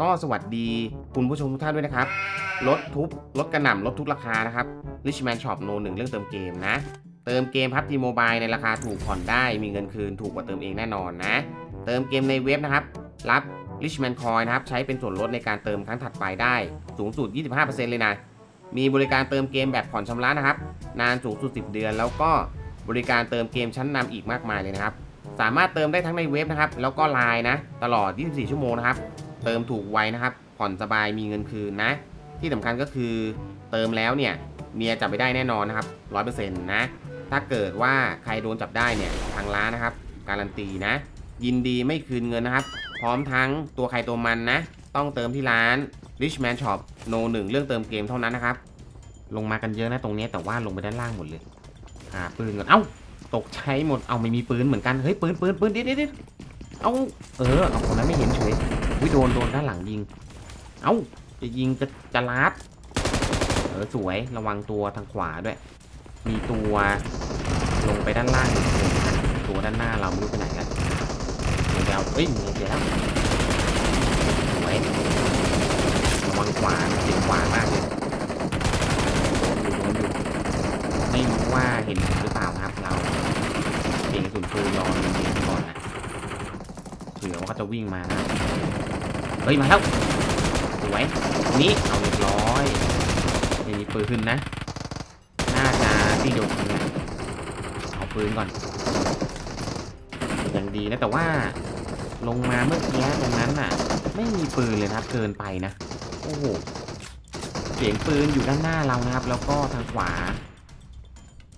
ก็สวัสดีคุณผู้ชมทุกท่านด้วยนะครับลดทุบลดกระหน่ำลดทุกราคานะครับ Richman Shop โนหนึ่งเรื่องเติมเกมนะ เติมเกมพับจีโมบายในราคาถูกผ่อนได้มีเงินคืนถูกกว่าเติมเองแน่นอนนะ เติมเกมในเว็บนะครับ รับ Richman Coin นะครับ ใช้เป็นส่วนลดในการเติมครั้งถัดไปได้ สูงสุด 25%เลยนะ มีบริการเติมเกมแบบผ่อนชำระนะครับ นานสูงสุด 10 เดือน แล้วก็บริการเติมเกมชั้นนำอีกมากมายเลยนะครับ สามารถเติมได้ทั้งในเว็บนะครับ แล้วก็ไลน์นะ ตลอด 24 ชั่วโมงนะครับ เติมถูกไวนะครับ ผ่อนสบายมีเงินคืนนะ ที่สำคัญก็คือเติมแล้วเนี่ยเมียจับไปได้แน่นอนนะครับ100%นะ ถ้าเกิดว่าใครโดนจับได้เนี่ยทางร้านนะครับ การันตีนะ ยินดีไม่คืนเงินนะครับ พร้อมทั้งตัวใครตัวมันนะ ต้องเติมที่ร้าน Richman Shop No 1เรื่องเติมเกมเท่านั้นนะครับ ลงมากันเยอะนะตรงนี้แต่ว่าลงไปด้านล่างหมดเลยหาปืนก่อนเอ้าตกใช้หมดเอาไม่มีปืนเหมือนกันเฮ้ยปืนปืนปืนเดี๋ยวเดี๋ยวเดี๋ยวเอาเออเอาคนนั้นไม่เห็นเฉย วิโดนโดนด้านหลังยิง เอ้าจะยิงจะจะลัดเออสวยระวังตัวทางขวาด้วย มีตัวลงไปด้านล่างตัวด้านหน้าเราไม่รู้ไปไหนแล้วเดี๋ยวเอาเอ้ยเดี๋ยวแล้วสวยระวังขวาเสียงขวามากเลยอยู่อยู่ไม่รู้ว่าเห็นหรือเปล่านะครับเราเก่งสุนปืนรอเรียนก่อนนะเผื่อว่าเขาจะวิ่งมานะ เฮ้ยมาแล้วสวยนี่เอาเรียบร้อยม่มีปืนขึ้นนะน่าจะที่เดียวกันะเอาปืนก่อนอย่างดีนะแต่ว่าลงมาเมื่อกี้ตรงนั้นน่ะ ไม่มีปืนเลยนะครับเกินไปนะโอ้โหเสียงปืนอยู่ด้านหน้าเรานะครับ แล้วก็ทางขวา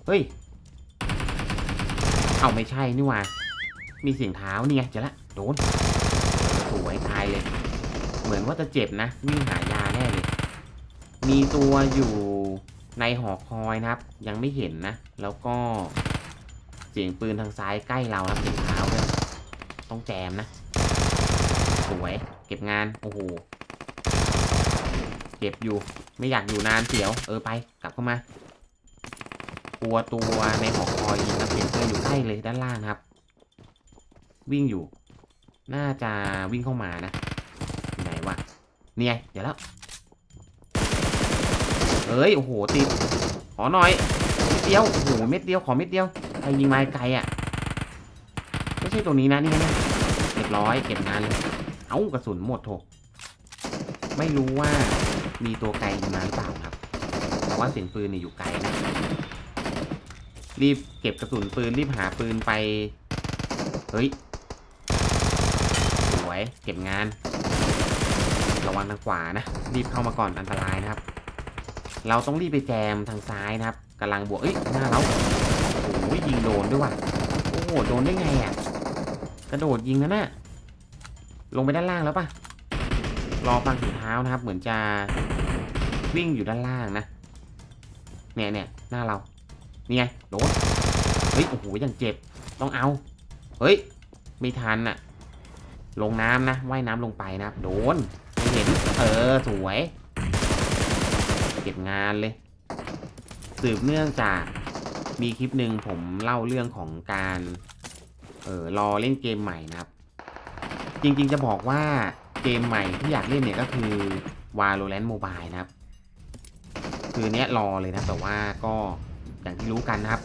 เฮ้ยเอาไม่ใช่นี่ว่ามีเสียงเท้านี่ไงเจอละโดนสวยตายเลย เหมือนว่าจะเจ็บนะวิ่งหายาแน่เลยมีตัวอยู่ในหอคอยนะครับ ยังไม่เห็นนะ แล้วก็เสียงปืนทางซ้ายใกล้เรานะเสียงเท้าด้วยต้องแจมนะสวยเก็บงานโอ้โหเก็บอยู่ไม่อยากอยู่นานเสียว เออไปกลับเข้ามากลัวตัวในหอคอยยิงนะเสียงปืนอยู่ใกล้เลยด้านล่างครับ วิ่งอยู่ น่าจะวิ่งเข้ามานะ เนี่ยเดี๋ยวแล้วเอ้ย โอ้โห ติด ขอหน่อยเม็ดเดียว โอ้โห เม็ดเดียว ขอเม็ดเดียว ใครยิงมาไกลอะ ไม่ใช่ตัวนี้นะนี่นะเรียบร้อย เก็บงานเลย เอ้ากระสุนหมดโถไม่รู้ว่ามีตัวไกลยิงมาหรือเปล่าครับ แต่ว่าเสียงปืนเนี่ยอยู่ไกลนะ รีบเก็บกระสุนปืน รีบหาปืนไป เฮ้ย สวย เก็บงาน ระวังทางขวานะ รีบเข้ามาก่อนอันตรายนะครับ เราต้องรีบไปแจมทางซ้ายนะครับกำลังบวกเอ้ยหน้าเราโอ้ยยิงโดนด้วยว่ะโอ้โหโดนได้ไงอะกระโดดยิงนะน่ะลงไปด้านล่างแล้วปะรอฟังถึงเท้านะครับ เหมือนจะวิ่งอยู่ด้านล่างนะเนี่ยเนี่ยหน้าเราเนี่ยโดนเฮ้ยโอ้โหยังเจ็บต้องเอา เฮ้ยไม่ทันน่ะลงน้ำนะว่ายน้ำลงไปนะครับโดน เออ สวย เก็บงานเลย สืบเนื่องจากมีคลิปหนึ่งผมเล่าเรื่องของการ เออรอเล่นเกมใหม่นะครับ จริงๆจะบอกว่าเกมใหม่ที่อยากเล่นเนี่ยก็คือ Valorant Mobile นะครับ คือเนี้ยรอเลยนะ แต่ว่าก็อย่างที่รู้กันนะครับ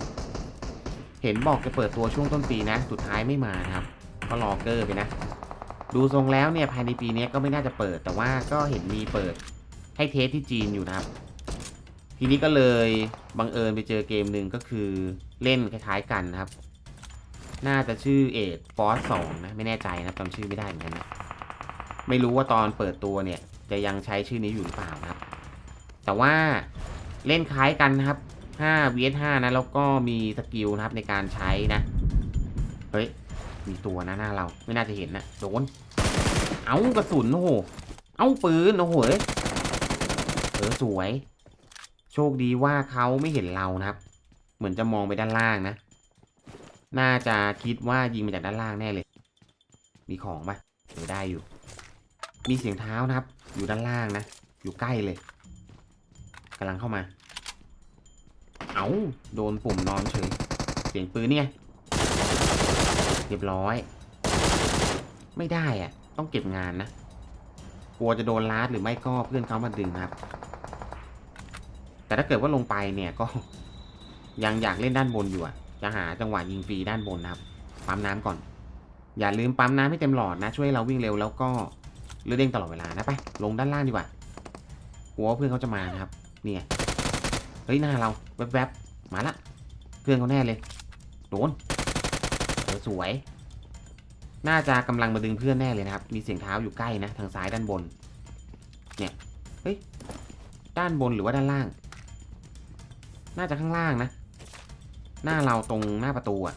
เห็นบอกจะเปิดตัวช่วงต้นปีนะ สุดท้ายไม่มานะครับ ก็รอเกอร์ไปนะ ดูทรงแล้วเนี่ยภายในปีนี้ก็ไม่น่าจะเปิด แต่ว่าก็เห็นมีเปิดให้เทสที่จีนอยู่นะครับ ทีนี้ก็เลยบังเอิญไปเจอเกมหนึ่งก็คือเล่นคล้ายๆกันนะครับ น่าจะชื่อเอ็ดฟอสสองนะไม่แน่ใจนะจำชื่อไม่ได้เหมือนกันนะไม่รู้ว่าตอนเปิดตัวเนี่ย จะยังใช้ชื่อนี้อยู่หรือเปล่านะครับ แต่ว่าเล่นคล้ายกันนะครับ5 vs 5นะแล้วก็มีสกิลนะครับในการใช้นะ เฮ้ย มีตัวนะหน้าเราไม่น่าจะเห็นนะโดน เอากระสุนโอ้โห เอาปืนโอ้โหเอ้ยเออสวย โชคดีว่าเขาไม่เห็นเรานะครับ เหมือนจะมองไปด้านล่างนะ น่าจะคิดว่ายิงมาจากด้านล่างแน่เลย มีของปะเออได้อยู่ มีเสียงเท้านะครับ อยู่ด้านล่างนะ อยู่ใกล้เลยกำลังเข้ามา เอาโดนปุ่มนอนเฉย เสียงปืนเนี่ไงเรียบร้อย ไม่ได้อะ ต้องเก็บงานนะ กลัวจะโดนลาดหรือไม่ก็เพื่อนเขามาดึงครับ แต่ถ้าเกิดว่าลงไปเนี่ยก็ ยังอยากเล่นด้านบนอยู่อะจะหาจังหวะยิงฟรีด้านบนนะครับ ปั๊มน้ำก่อน อย่าลืมปั๊มน้ำให้เต็มหลอดนะ ช่วยเราวิ่งเร็วแล้วก็เลือดเด้งตลอดเวลานะไป ลงด้านล่างดีกว่าหัวเพื่อนเขาจะมานะครับ เนี่ย เฮ้ยหน้าเราแวบๆมาละ เพื่อนเขาแน่เลย โดนเออสวย น่าจะกำลังมาดึงเพื่อนแน่เลยนะครับ มีเสียงเท้าอยู่ใกล้นะ ทางซ้ายด้านบน เนี่ย เฮ้ย ด้านบนหรือว่าด้านล่าง น่าจะข้างล่างนะ หน้าเราตรงหน้าประตูอะ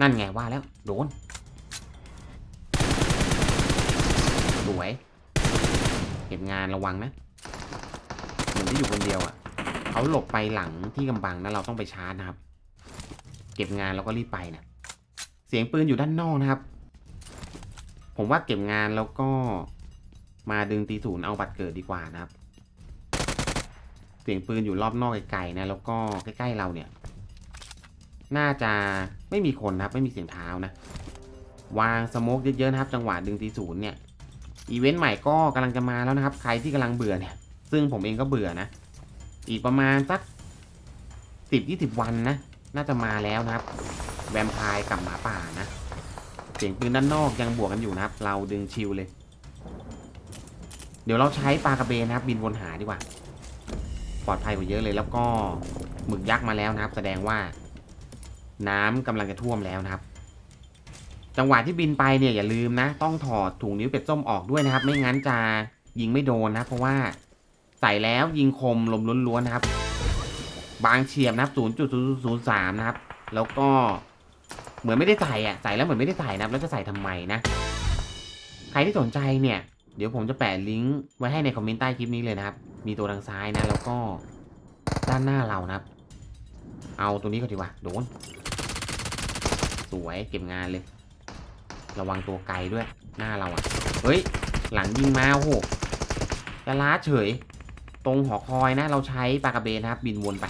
นั่นไงว่าแล้ว โดน สวย เก็บงานระวังนะ เหมือนที่อยู่คนเดียวอะ่ะเขาหลบไปหลังที่กำบังนะเราต้องไปชาร์จนะครับ เก็บงานแล้วก็รีบไปนะเสียงปืนอยู่ด้านนอกนะครับ ผมว่าเก็บงานแล้วก็มาดึงตีศูนย์เอาบัตรเกิดดีกว่านะครับ เสียงปืนอยู่รอบนอกไกลๆนะ แล้วก็ใกล้ๆเราเนี่ย น่าจะไม่มีคนนะครับ ไม่มีเสียงเท้านะ วางสโมกเยอะๆนะครับ จังหวะดึงตีศูนย์เนี่ย อีเวนต์ใหม่ก็กำลังจะมาแล้วนะครับ ใครที่กำลังเบื่อเนี่ย ซึ่งผมเองก็เบื่อนะ อีกประมาณสักสิบยี่สิบวันนะ น่าจะมาแล้วนะครับ แวมไพร์กับหมาป่านะ เสียงปืนด้านนอกยังบวกกันอยู่นะครับ เราดึงชิลเลย เดี๋ยวเราใช้ปลากระเบนนะครับ บินวนหาดีกว่า ปลอดภัยกว่าเยอะเลยแล้วก็หมึกยักษ์มาแล้วนะครับ แสดงว่า น้ำกำลังจะท่วมแล้วนะครับ จังหวะที่บินไปเนี่ยอย่าลืมนะ ต้องถอดถุงนิ้วเป็ดส้มออกด้วยนะครับ ไม่งั้นจะยิงไม่โดนนะ เพราะว่าใส่แล้วยิงคมลมล้วนๆนะครับ บางเฉียบนะครับ 0.003 นะครับ แล้วก็ เหมือนไม่ได้ใส่อะใส่แล้วเหมือนไม่ได้ใส่นะแล้วจะใส่ทำไมนะ ใครที่สนใจเนี่ย เดี๋ยวผมจะแปะลิงก์ไว้ให้ในคอมเมนต์ใต้คลิปนี้เลยนะครับ มีตัวทางซ้ายนะ แล้วก็ด้านหน้าเรานะครับ เอาตัวนี้ก็ดีกว่าโดน สวยเก็บงานเลย ระวังตัวไกลด้วยหน้าเราอะ่ะ เฮ้ย หลังยิงมาโอ้โหจะล้าเฉย ตรงหอคอยนะ เราใช้ปากกระเบนนะครับ บินวนไป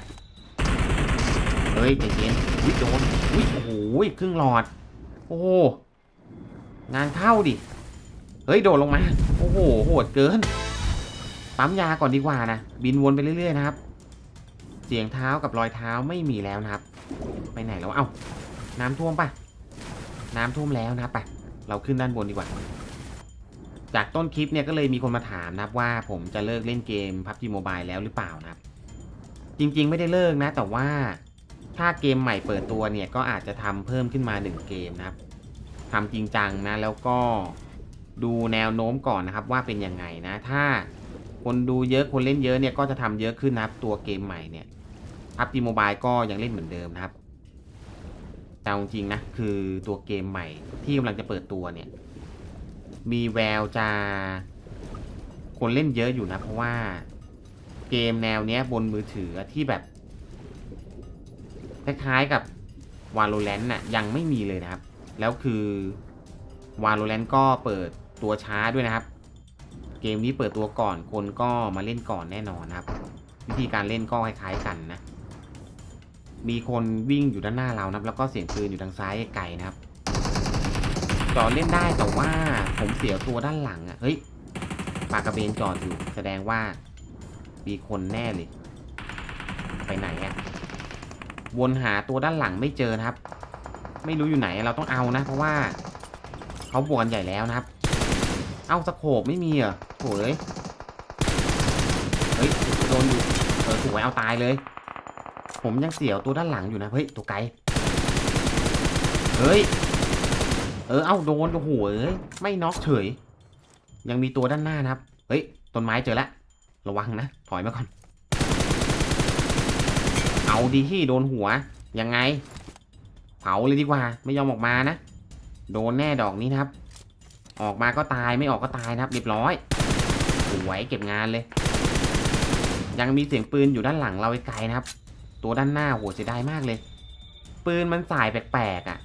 เฮ้ยใจเย็นวิโดนวิโอ้โห ครึ่งหลอด โอ้โหงานเข้าดิ เฮ้ย โดดลงมา โอ้โห โหดเกิน ปั๊มยาก่อนดีกว่านะ บินวนไปเรื่อยๆนะครับ เสียงเท้ากับรอยเท้าไม่มีแล้วนะครับ ไปไหนแล้ว เอ้า น้ำท่วมปะน้ำท่วมแล้วนะครับไป เราขึ้นด้านบนดีกว่า จากต้นคลิปเนี่ยก็เลยมีคนมาถามนะครับว่าผมจะเลิกเล่นเกม PUBG Mobile แล้วหรือเปล่านะครับ จริง ๆ ไม่ได้เลิกนะ แต่ว่า ถ้าเกมใหม่เปิดตัวเนี่ยก็อาจจะทำเพิ่มขึ้นมา 1 เกมนะครับทำจริงจังนะแล้วก็ดูแนวโน้มก่อนนะครับว่าเป็นยังไงนะถ้าคนดูเยอะคนเล่นเยอะเนี่ยก็จะทำเยอะขึ้นนะครับตัวเกมใหม่เนี่ย PUBG Mobile ก็ยังเล่นเหมือนเดิมนะครับแต่จริงนะคือตัวเกมใหม่ที่กำลังจะเปิดตัวเนี่ยมีแววจะคนเล่นเยอะอยู่นะเพราะว่าเกมแนวเนี้ยบนมือถือที่แบบ คล้ายๆกับ Valorant น่ะยังไม่มีเลยนะครับ แล้วคือ Valorant ก็เปิดตัวช้าด้วยนะครับ เกมนี้เปิดตัวก่อนคนก็มาเล่นก่อนแน่นอนนะครับ วิธีการเล่นก็คล้ายๆกันนะ มีคนวิ่งอยู่ด้านหน้าเรานะครับ แล้วก็เสียงปืนอยู่ทางซ้ายไกลนะครับจอดเล่นได้แต่ว่าผมเสียวตัวด้านหลังอะ่ะเฮ้ยปากกระเบนจอดอยู่แสดงว่ามีคนแน่เลย ไปไหนอะ่ะ วนหาตัวด้านหลังไม่เจอนะครับ ไม่รู้อยู่ไหนเราต้องเอานะ เพราะว่าเขาบวกกันใหญ่แล้วนะครับ เอาสโคบไม่มีเหรอโอ้ยเฮ้ยโดนอยู่เออถูกไว้เอาตายเลย ผมยังเสียวตัวด้านหลังอยู่นะเฮ้ยตัวไกลเฮ้ยเออเอ้าโดนโอ้โหเอ้ยไม่น็อกเฉย ยังมีตัวด้านหน้านะครับ เฮ้ยต้นไม้เจอแล้วระวังนะถอยมาก่อน เอาดีที่โดนหัว ยังไง เผาเลยดีกว่า ไม่ยอมออกมานะ โดนแน่ดอกนี้นะครับ ออกมาก็ตายไม่ออกก็ตายนะครับ เรียบร้อยสวยเก็บงานเลย ยังมีเสียงปืนอยู่ด้านหลังเราไกลๆนะครับ ตัวด้านหน้าโหเสียดายมากเลย ปืนมันสายแปลกๆอะ่ะ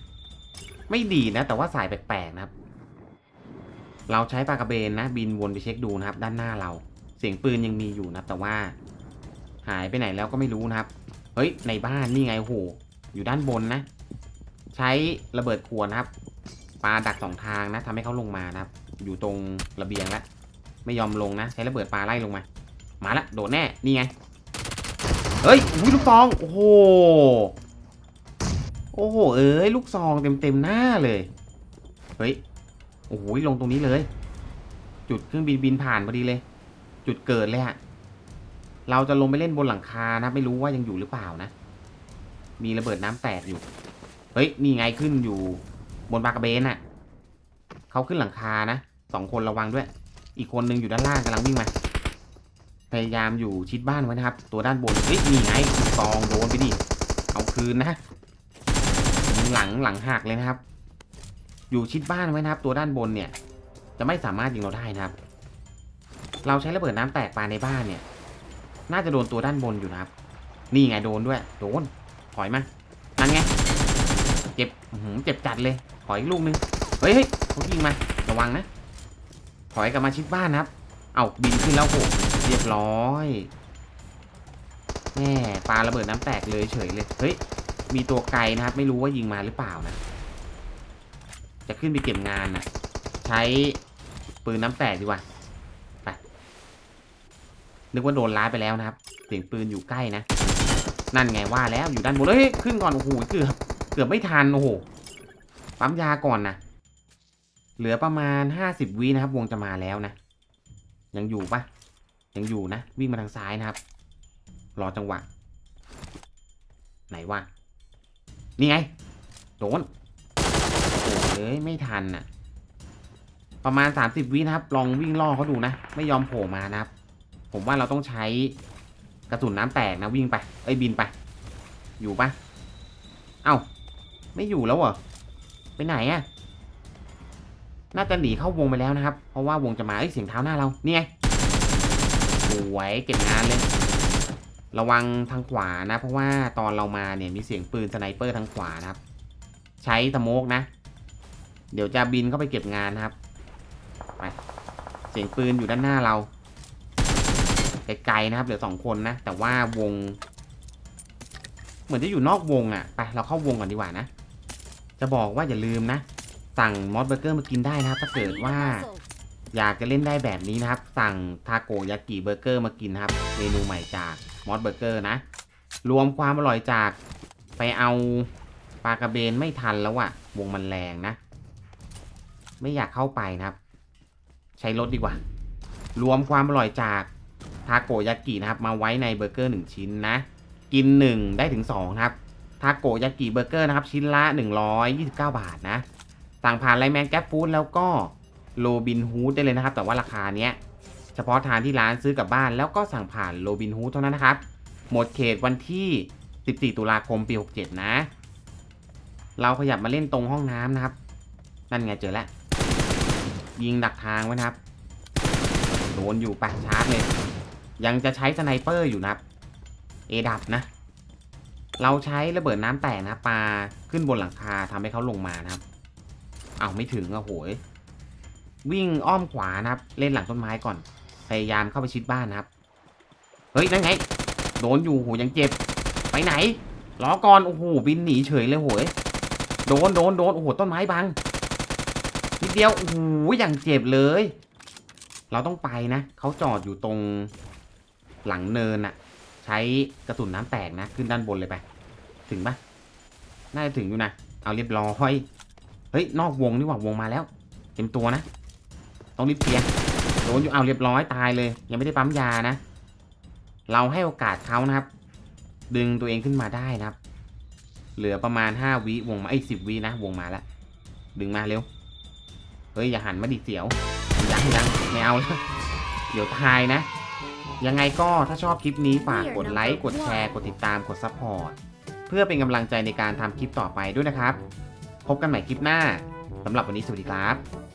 ไม่ดีนะ แต่ว่าสายแปลกๆนะครับ เราใช้ปากกระเบนนะ บินวนไปเช็คดูนะครับ ด้านหน้าเรา เสียงปืนยังมีอยู่นะ แต่ว่า หายไปไหนแล้วก็ไม่รู้นะครับ เฮ้ย ในบ้านนี่ไงโห อยู่ด้านบนนะ ใช้ระเบิดขวดนะครับปาดักสองทางนะทำให้เขาลงมานะครับ อยู่ตรงระเบียงแล้วไม่ยอมลงนะ ใช้ระเบิดปลาไล่ลงมา มาละโดดแน่ นี่ไง เฮ้ยอุ้ยลูกซอง โอ้โห โอ้โห เอ้ย ลูกซองเต็มเต็มหน้าเลย เฮ้ย โอ้โหลงตรงนี้เลย จุดเครื่องบินบินผ่านพอดีเลย จุดเกิดเลยฮะ เราจะลงไปเล่นบนหลังคานะ ไม่รู้ว่ายังอยู่หรือเปล่านะ มีระเบิดน้ำแตกอยู่ เฮ้ย นี่ไงขึ้นอยู่บนบากระเบนน่ะเขาขึ้นหลังคานะสองคนระวังด้วย อีกคนนึงอยู่ด้านล่างกำลังวิ่งมา พยายามอยู่ชิดบ้านไว้นะครับ ตัวด้านบนเฮ้ยนี่ไงกองโดนไปดิ เอาคืนนะยิงหลังหลังหักเลยนะครับ อยู่ชิดบ้านไว้นะครับ ตัวด้านบนเนี่ย จะไม่สามารถยิงเราได้นะครับ เราใช้ระเบิดน้ำแตกปาในบ้านเนี่ย น่าจะโดนตัวด้านบนอยู่นะครับ นี่ไงโดนด้วย โดน ถอยมา นั่นไง เจ็บหือเจ็บจัดเลยถอยอีกลูกนึง เฮ้ยเขายิงมา ระวังนะ ถอยกลับมาชิดบ้านนะครับ เอาบินขึ้นแล้วโหเรียบร้อยแม่ปาระเบิดน้ำแตกเลยเฉยเลย เฮ้ย มีตัวไกลนะครับ ไม่รู้ว่ายิงมาหรือเปล่านะ จะขึ้นไปเก็บงานนะใช้ปืนน้ำแตกดีกว่า นึกว่าโดนล้าไปแล้วนะครับ เสียงปืนอยู่ใกล้นะ นั่นไงว่าแล้วอยู่ด้านบนเฮ้ยขึ้นก่อนโอ้โหเกือบเกือบไม่ทันโอ้โหปั๊มยาก่อนนะเหลือประมาณห้าสิบวินะครับ วงจะมาแล้วนะ ยังอยู่ปะยังอยู่นะ วิ่งมาทางซ้ายนะครับ รอจังหวะ ไหนวะนี่ไง โดนโอ้เอ้ยไม่ทันน่ะ ประมาณสามสิบวินะครับ ลองวิ่งล่อเขาดูนะ ไม่ยอมโผล่มานะครับ ผมว่าเราต้องใช้กระสุนน้ำแตกนะวิ่งไปเอ้ยบินไป อยู่ปะเอ้า ไม่อยู่แล้วเหรอ ไปไหนอะน่าจะหนีเข้าวงไปแล้วนะครับ เพราะว่าวงจะมาเอ้ยเสียงเท้าหน้าเรานี่ไงสวยเก็บงานเลย ระวังทางขวานะ เพราะว่าตอนเรามาเนี่ยมีเสียงปืนสไนเปอร์ทางขวานะครับ ใช้สโมกนะ เดี๋ยวจะบินเข้าไปเก็บงานนะครับ ไป เสียงปืนอยู่ด้านหน้าเรา ไกลๆนะครับเหลือสองคนนะ แต่ว่าวง เหมือนจะอยู่นอกวงอะ่ะไปเราเข้าวงก่อนดีกว่านะ จะบอกว่าอย่าลืมนะ สั่งมอสเบอร์เกอร์มากินได้นะครับ ถ้าเกิดว่า อยากจะเล่นได้แบบนี้นะครับ สั่งทาโกยากิเบอร์เกอร์มากินนะครับเมนูใหม่จากมอสเบอร์เกอร์นะ รวมความอร่อยจากไปเอาปลากระเบนไม่ทันแล้วอะวงมันแรงนะ ไม่อยากเข้าไปนะครับ ใช้รถดีกว่า รวมความอร่อยจาก ทาโกยากินะครับ มาไว้ในเบอร์เกอร์หนึ่งชิ้นนะ กินหนึ่งได้ถึงสองครับ ทาโกยากิเบอร์เกอร์นะครับ ชิ้นละ 129 บาทนะ สั่งผ่านไลน์แมนแก๊ปฟู้ดแล้วก็โรบินฮูดได้เลยนะครับ แต่ว่าราคาเนี้ย เฉพาะทานที่ร้านซื้อกลับบ้าน แล้วก็สั่งผ่านโรบินฮูดเท่านั้นนะครับ หมดเขตวันที่ 14 ตุลาคมปี 67 นะ เราขยับมาเล่นตรงห้องน้ำนะครับ นั่นไงเจอแล้ว ยิงดักทางไว้นะครับ โดนอยู่ปะชาร์จเลย ยังจะใช้สไนเปอร์อยู่นะครับเอดับนะ เราใช้ระเบิดน้ำแตกนะปลาขึ้นบนหลังคาทำให้เขาลงมานะครับ เอาไม่ถึงอะโหย วิ่งอ้อมขวานะครับ เล่นหลังต้นไม้ก่อน พยายามเข้าไปชิดบ้านนะครับ เฮ้ย นั่นไง โดนอยู่โหยังเจ็บ ไปไหนล้อก่อนโอ้โหบินหนีเฉยเลยโหย โดนโดนโดนโอ้โหต้นไม้บังนิดเดียวโอ้โหอย่างเจ็บเลย เราต้องไปนะเขาจอดอยู่ตรง หลังเนินอะใช้กระสุนน้ำแตกนะ ขึ้นด้านบนเลยไป ถึงปะน่าจะถึงอยู่นะ เอาเรียบร้อยเฮ้ย นอกวงนี่หว่าวงมาแล้ว เต็มตัวนะ ต้องรีบเคลียร์โดนอยู่เอาเรียบร้อยตายเลย ยังไม่ได้ปั๊มยานะ เราให้โอกาสเขานะครับ ดึงตัวเองขึ้นมาได้นะครับ เหลือประมาณห้าวิวงมาไอ้สิบวินะ วงมาแล้ว ดึงมาเร็ว เฮ้ย อย่าหันมาดิเสียวยังยังไม่เอาแล้วเดี๋ยวทายนะ ยังไงก็ถ้าชอบคลิปนี้ฝากกดไลค์กดแชร์กดติดตามกดซัพพอร์ตเพื่อเป็นกำลังใจในการทำคลิปต่อไปด้วยนะครับ พบกันใหม่คลิปหน้าสำหรับวันนี้สวัสดีครับ